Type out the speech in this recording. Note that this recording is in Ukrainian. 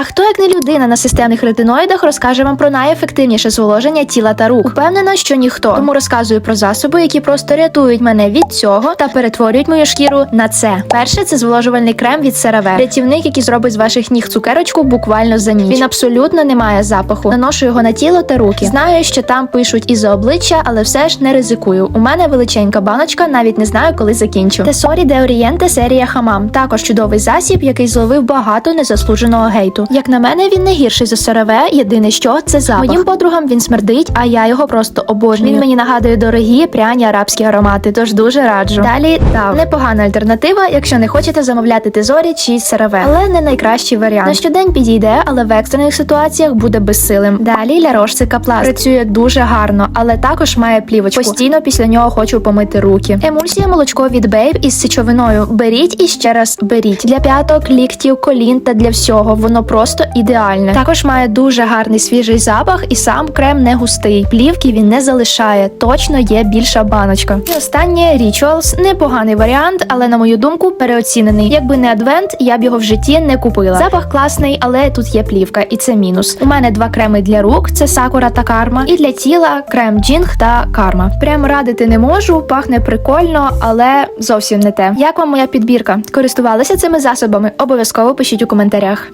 А хто як не людина на системних ретиноїдах розкаже вам про найефективніше зволоження тіла та рук? Упевнена, що ніхто. Тому розказую про засоби, які просто рятують мене від цього та перетворюють мою шкіру на це. Перше це зволожувальний крем від CeraVe. Рятівник, який зробить з ваших ніг цукерочку буквально за ніч. Він абсолютно не має запаху. Наношу його на тіло та руки. Знаю, що там пишуть і за обличчя, але все ж не ризикую. У мене величенька баночка, навіть не знаю, коли закінчу. Тесорі де Орієнте серія Хамам. Також чудовий засіб, який зловив багато незаслуженого гейту. Як на мене, він не гірший за CeraVe, єдине що це запах. Моїм подругам він смердить, а я його просто обожнюю. Він мені нагадує дорогі пряні арабські аромати, тож дуже раджу. Далі Дав. непогана альтернатива, якщо не хочете замовляти тезорі чи CeraVe. але не найкращий варіант. На щодень підійде, але в екстрених ситуаціях буде безсилим. Далі Ля Рош працює дуже гарно, але також має плівочку. Постійно після нього хочу помити руки. Емульсія молочко від Бейб із сечовиною. Беріть і ще раз беріть для п'яток, ліктів, колін та для всього. Воно просто ідеальне. Також має дуже гарний свіжий запах, і сам крем не густий. Плівки він не залишає. Точно є більша баночка. І останнє Rituals. непоганий варіант, але на мою думку переоцінений. Якби не адвент, я б його в житті не купила. Запах класний, але тут є плівка, і це мінус. У мене два креми для рук: це сакура та карма. І для тіла крем джінг та карма. Прям радити не можу, пахне прикольно, але зовсім не те. Як вам моя підбірка? Користувалися цими засобами? Обов'язково пишіть у коментарях.